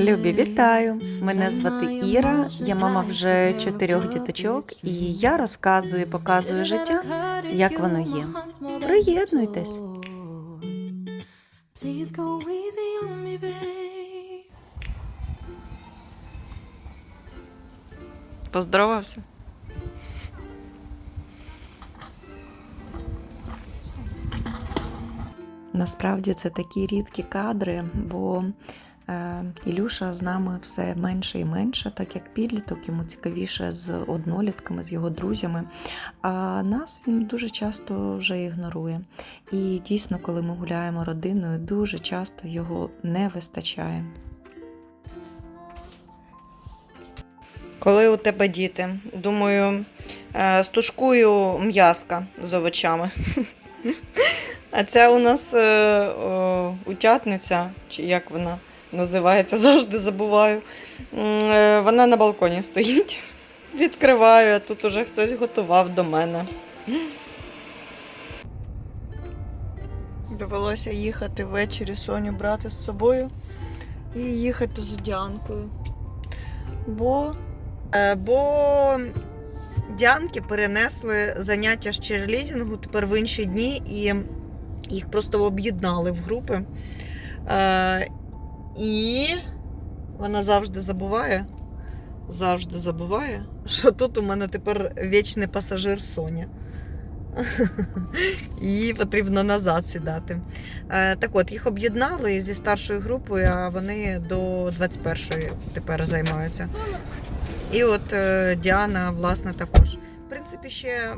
Любі, вітаю! Мене звати Іра. Я мама вже чотирьох діточок, і я розказую, і показую життя, як воно є. Приєднуйтесь. Поздоровався. Насправді це такі рідкі кадри, бо е, Ілюша з нами все менше і менше, так як підліток, йому цікавіше з однолітками, з його друзями. А нас він дуже часто вже ігнорує. І дійсно, коли ми гуляємо родиною, дуже часто його не вистачає. Коли у тебе діти, думаю, е, стушкую м'язка з овочами. А це у нас е, о, утятниця, чи як вона називається, завжди забуваю. Е, Вона на балконі стоїть. Відкриваю, а тут уже хтось готував до мене. Довелося їхати ввечері Соню брати з собою і їхати з Діанкою. Бо, е, бо Діанки перенесли заняття з черлідінгу тепер в інші дні і їх просто об'єднали в групи. Е, і вона завжди забуває, завжди забуває, що тут у мене тепер вічний пасажир Соня. Її потрібно назад сідати. Е, так от, їх об'єднали зі старшою групою, а вони до 21-ї тепер займаються. І от е, Діана, власне, також. В принципі, ще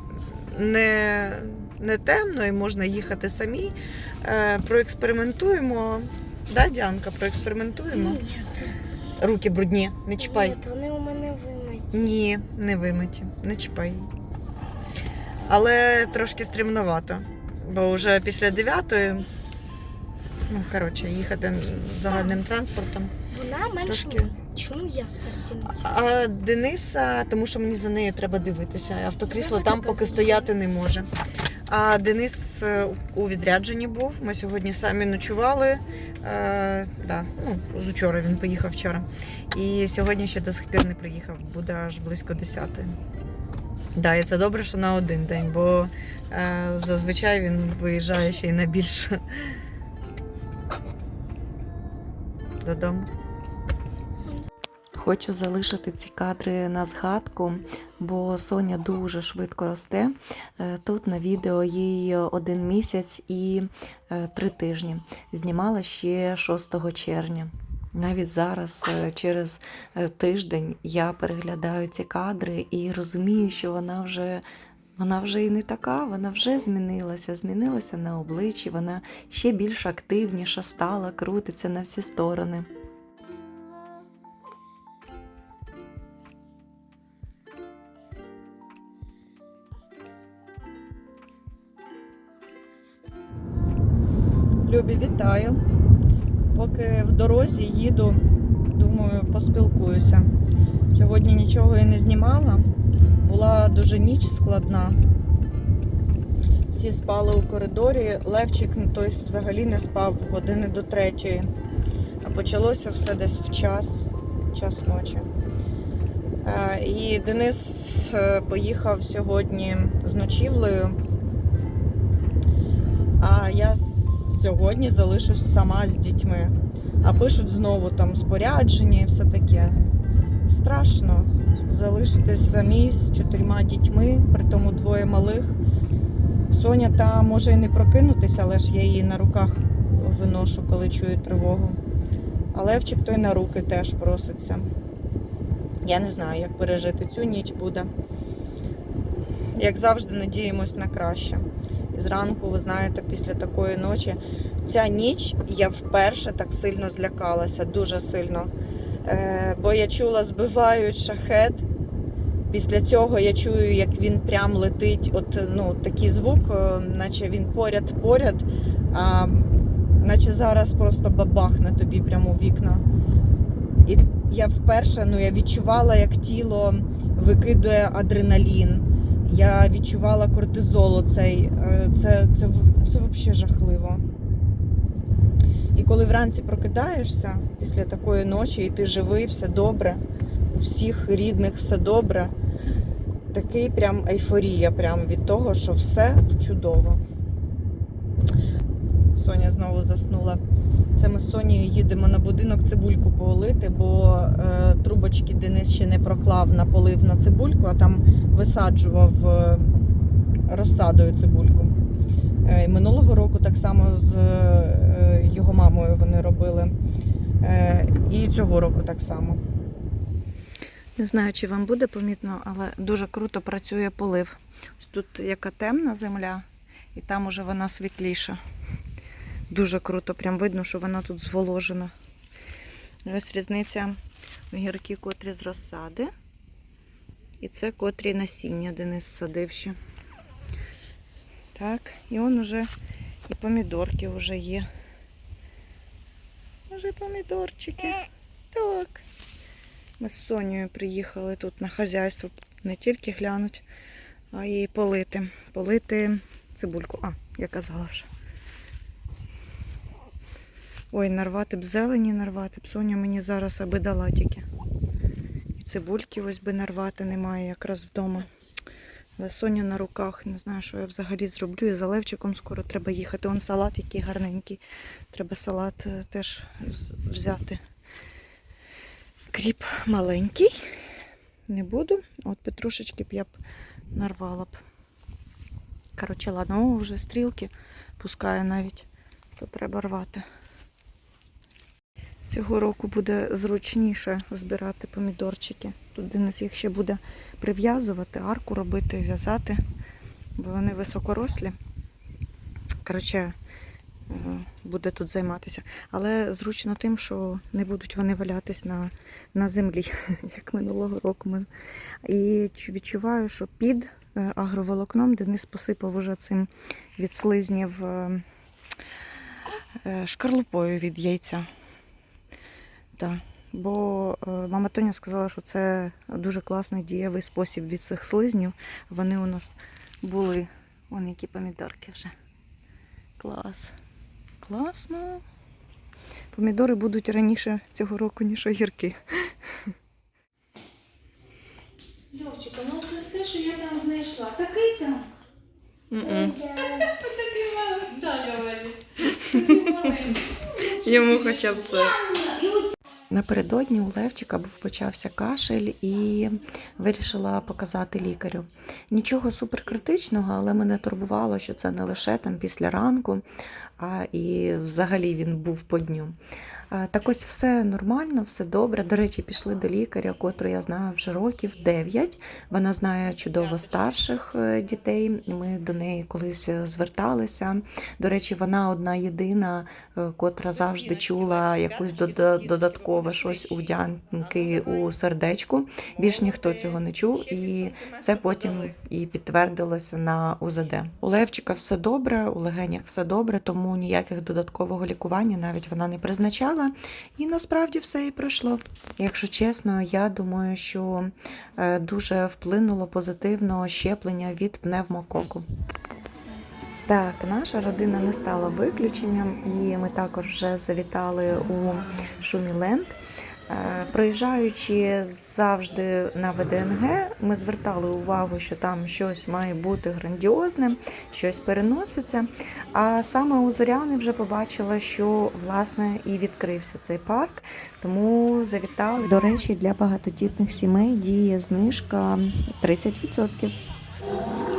не, не темно і можна їхати самі. Е, проекспериментуємо. Да, Діанка, проекспериментуємо. Ні, Руки брудні, не чіпай. Ні, вони у мене вимиті. Ні, не вимиті, не чіпай. Але трошки стрімновато, бо вже після дев'ятої, ну, коротше, їхати загальним транспортом. Вона менше. Трошки. Чому я спереді? А Дениса, тому що мені за нею треба дивитися. Автокрісло Я там поки стояти не може. А Денис е, у відрядженні був. Ми сьогодні самі ночували. Е, да, ну, з учора він поїхав вчора. І сьогодні ще до сих пір не приїхав, буде аж близько 10. Да, і це добре, що на один день, бо е, зазвичай він виїжджає ще й на більше. Додому. Хочу залишити ці кадри на згадку, бо Соня дуже швидко росте. Е, Тут на відео їй один місяць і е, три тижні. Знімала ще 6 червня. Навіть зараз, е, через тиждень, я переглядаю ці кадри і розумію, що вона вже. Вона вже і не така, вона вже змінилася, змінилася на обличчі, вона ще більш активніша стала, крутиться на всі сторони. Дорозі їду, думаю, поспілкуюся. Сьогодні нічого і не знімала. Була дуже ніч складна. Всі спали у коридорі. Левчик ну, той взагалі не спав години до третьої. А почалося все десь в час, час ночі. Е, І Денис е, поїхав сьогодні з ночівлею. А я сьогодні залишусь сама з дітьми. А пишуть знову там спорядження і все таке. Страшно залишитись самі з чотирма дітьми, при тому двоє малих. Соня та може і не прокинутися, але ж я її на руках виношу, коли чую тривогу. А Левчик той на руки теж проситься. Я не знаю, як пережити цю ніч буде. Як завжди, надіємось на краще. І зранку, ви знаєте, після такої ночі, ця ніч я вперше так сильно злякалася, дуже сильно. Е, бо я чула, збивають шахет. Після цього я чую, як він прям летить. От ну, такий звук, е, наче він поряд-поряд, а наче зараз просто бабахне тобі прямо у вікна. І я вперше ну, я відчувала, як тіло викидує адреналін. Я відчувала кортизол цей. Це, це, це, це взагалі жахливо. Коли вранці прокидаєшся після такої ночі, і ти живий, все добре, у всіх рідних все добре. Такий прям ейфорія прям від того, що все чудово. Соня знову заснула. Це ми з Сонією їдемо на будинок цибульку полити, бо е, трубочки Денис ще не проклав на полив на цибульку, а там висаджував е, розсадою цибульку. Е, минулого року так само з е, його мамою вони робили. Е, і цього року так само. Не знаю, чи вам буде помітно, але дуже круто працює полив. Тут яка темна земля, і там уже вона світліша. Дуже круто, прям видно, що вона тут зволожена. Ось різниця огірки, котрі з розсади. І це котрі насіння Денис садив ще. Так, і он уже і помідорки вже є. Уже помідорчики. Так. Ми з Сонією приїхали тут на хазяйство не тільки глянуть, а й полити. Полити цибульку. А, я казала вже. Ой, нарвати б зелені, нарвати б. Соня мені зараз аби дала тільки. І цибульки ось би нарвати немає якраз вдома. Соня на руках, не знаю, що я взагалі зроблю. І за Левчиком скоро треба їхати. Он салат який гарненький. Треба салат е, теж взяти. Кріп маленький. Не буду. От петрушечки б я б нарвала б. Коротше, ладно, о, вже стрілки пускає навіть. То треба рвати. Цього року буде зручніше збирати помідорчики. Тут Денис їх ще буде прив'язувати, арку робити, в'язати, бо вони високорослі. Коротше, е, буде тут займатися. Але зручно тим, що не будуть вони валятись на, на землі, як минулого року. Ми- І відчуваю, що під е, агроволокном Денис посипав уже цим від слизнів е, шкарлупою від яйця. Так. Бо е, мама Тоня сказала, що це дуже класний дієвий спосіб від цих слизнів. Вони у нас були. Вон які помідорки вже. Клас. Класно. Помідори будуть раніше цього року, ніж огірки. Льовчика, ну це все, що я там знайшла. Такий там. Такий маленький. Такий маленький. Йому хоча б це. Напередодні у Левчика почався кашель і вирішила показати лікарю. Нічого суперкритичного, але мене турбувало, що це не лише там після ранку, а і взагалі він був по дню. Так ось все нормально, все добре. До речі, пішли до лікаря, котру я знаю вже років 9. Вона знає чудово старших е, дітей. Ми до неї колись е, зверталися. До речі, вона одна єдина, е, котра завжди чула якусь дода- додаткове щось у дянки у сердечку. Більш ніхто цього не чув, і це потім і підтвердилося на УЗД. У Левчика все добре, у легенях все добре, тому ніяких додаткового лікування навіть вона не призначала. І насправді все і пройшло. Якщо чесно, я думаю, що е, дуже вплинуло позитивно щеплення від пневмококу. Так, наша родина не стала виключенням, і ми також вже завітали у Шуміленд. Е, Проїжджаючи завжди на ВДНГ, ми звертали увагу, що там щось має бути грандіозне, щось переноситься. А саме у Зоряни вже побачила, що власне і відкрився цей парк, тому завітали. До речі, для багатодітних сімей діє знижка 30%.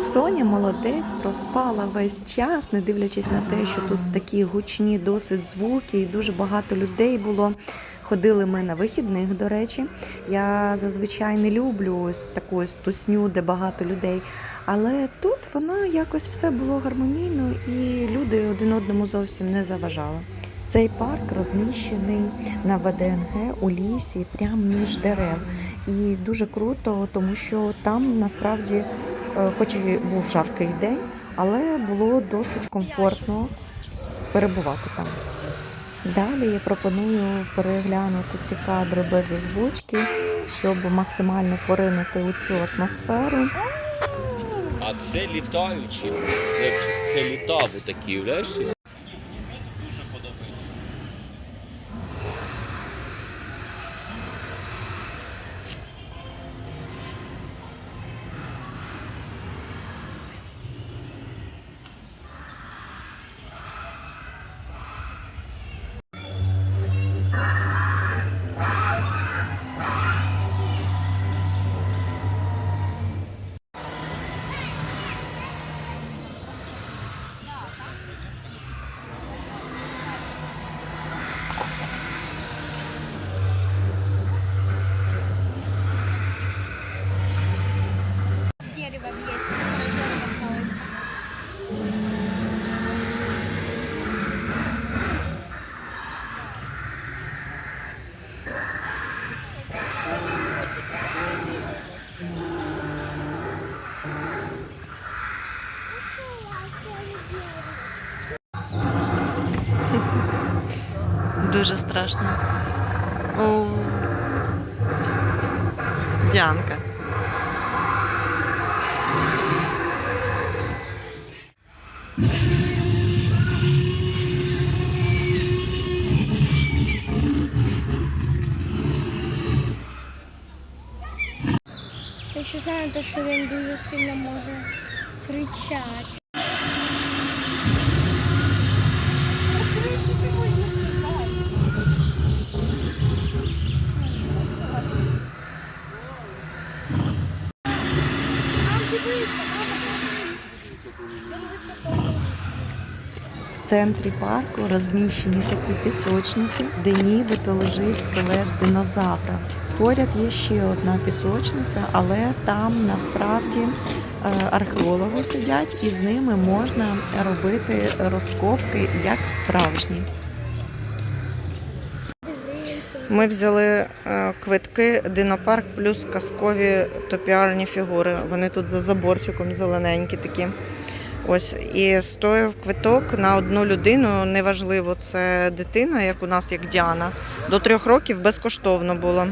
Соня молодець, проспала весь час, не дивлячись на те, що тут такі гучні досить звуки, і дуже багато людей було. Ходили ми на вихідних, до речі. Я зазвичай не люблю ось таку тусню, де багато людей. Але тут воно якось все було гармонійно і люди один одному зовсім не заважали. Цей парк розміщений на ВДНГ у лісі, прямо між дерев. І дуже круто, тому що там насправді, е, хоч і був жаркий день, але було досить комфортно перебувати там. Далі я пропоную переглянути ці кадри без озвучки, щоб максимально поринути у цю атмосферу. А це літаючі. Це літаву такі, уявляєш? Дуже страшно. О, Діанка. Я ще знаю, те, що він дуже сильно може кричати. Центрі парку розміщені такі пісочниці, де нібито лежить скелет динозавра. Поряд є ще одна пісочниця, але там насправді е, археологи сидять і з ними можна робити розкопки як справжні. Ми взяли е, квитки Динопарк плюс казкові топіарні фігури. Вони тут за заборчиком зелененькі такі. Ось і стоїв квиток на одну людину. Неважливо, це дитина, як у нас, як Діана. До трьох років безкоштовно було.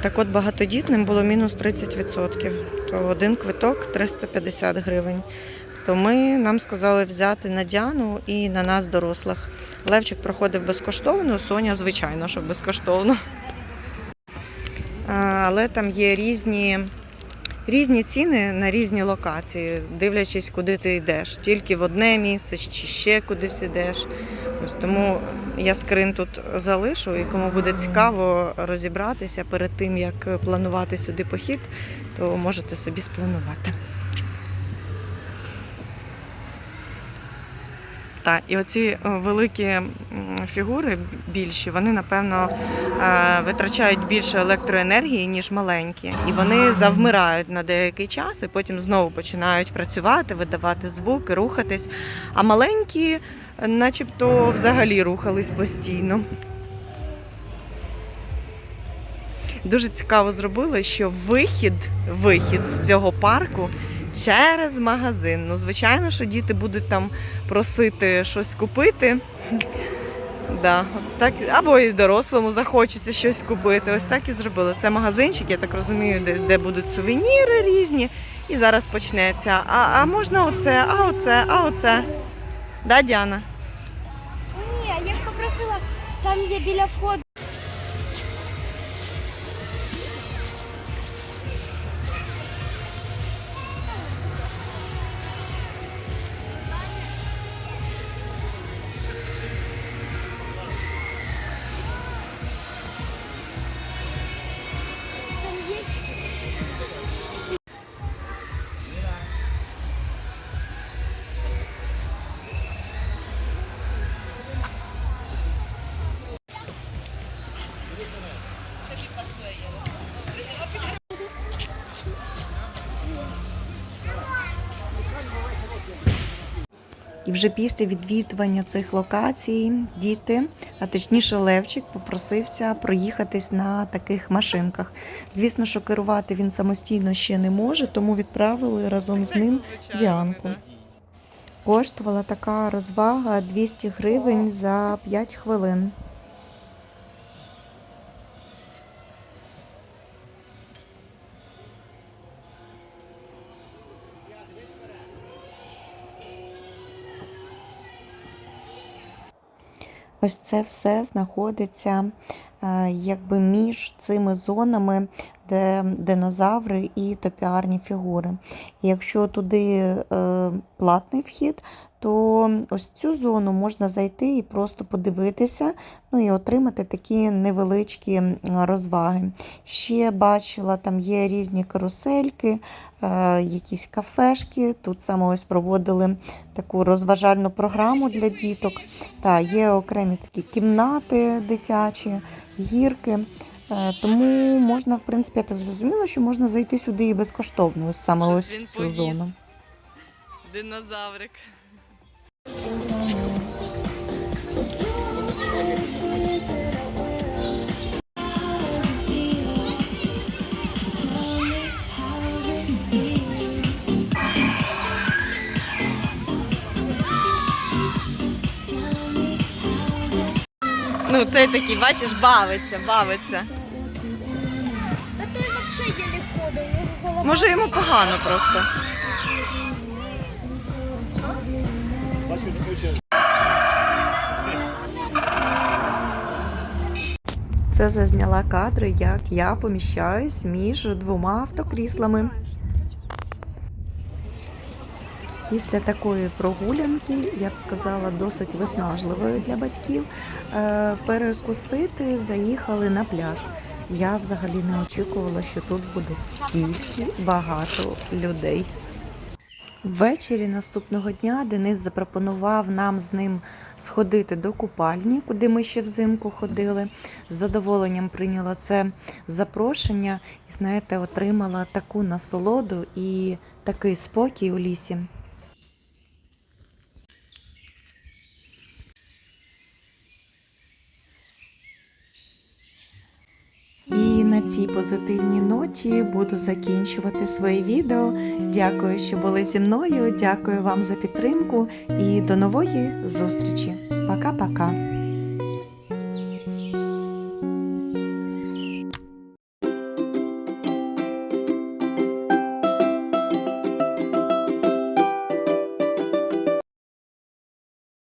Так от багатодітним було мінус 30%. То один квиток 350 гривень. То ми нам сказали взяти на Діану і на нас дорослих. Левчик проходив безкоштовно, Соня, звичайно, що безкоштовно. Але там є різні, різні ціни на різні локації, дивлячись, куди ти йдеш. Тільки в одне місце чи ще кудись йдеш. Ось тому я скрин тут залишу, і кому буде цікаво розібратися перед тим, як планувати сюди похід, то можете собі спланувати. Так, і оці е, великі фігури більші, вони напевно е, витрачають більше електроенергії, ніж маленькі. І вони завмирають на деякий час і потім знову починають працювати, видавати звуки, рухатись. А маленькі, начебто, взагалі рухались постійно. Дуже цікаво зробили, що вихід, вихід з цього парку через магазин. Ну, звичайно, що діти будуть там просити щось купити. Да, ось так, або і дорослому захочеться щось купити. Ось так і зробили. Це магазинчик, я так розумію, де, де будуть сувеніри різні. І зараз почнеться. А, а можна оце, а оце, а оце. Да, Діана? Ні, я ж попросила, там є біля входу. Вже після відвідування цих локацій діти, а точніше Левчик, попросився проїхатись на таких машинках. Звісно, що керувати він самостійно ще не може, тому відправили разом з ним Діанку. Коштувала така розвага 200 гривень за 5 хвилин. Ось це все знаходиться е, якби між цими зонами, де динозаври і топіарні фігури. І якщо туди е, платний вхід, то ось цю зону можна зайти і просто подивитися, ну і отримати такі невеличкі розваги. Ще бачила, там є різні карусельки, е, якісь кафешки. Тут саме ось проводили таку розважальну програму для діток. Та є окремі такі кімнати дитячі, гірки. Е, Тому можна, в принципі, я так зрозуміла, що можна зайти сюди і безкоштовно, ось саме ось в цю зону. Динозаврик. Ну, цей такий, бачиш, бавиться, бавиться. Та той взагалі єлі ходить, у нього голова. Може йому погано просто. Це зазняла кадри, як я поміщаюсь між двома автокріслами. Після такої прогулянки, я б сказала, досить виснажливої для батьків, е, перекусити заїхали на пляж. Я взагалі не очікувала, що тут буде стільки багато людей. Ввечері наступного дня Денис запропонував нам з ним сходити до купальні, куди ми ще взимку ходили. З задоволенням прийняла це запрошення і, знаєте, отримала таку насолоду і такий спокій у лісі. І на цій позитивній ноті буду закінчувати своє відео. Дякую, що були зі мною. Дякую вам за підтримку і до нової зустрічі. Пока-пока.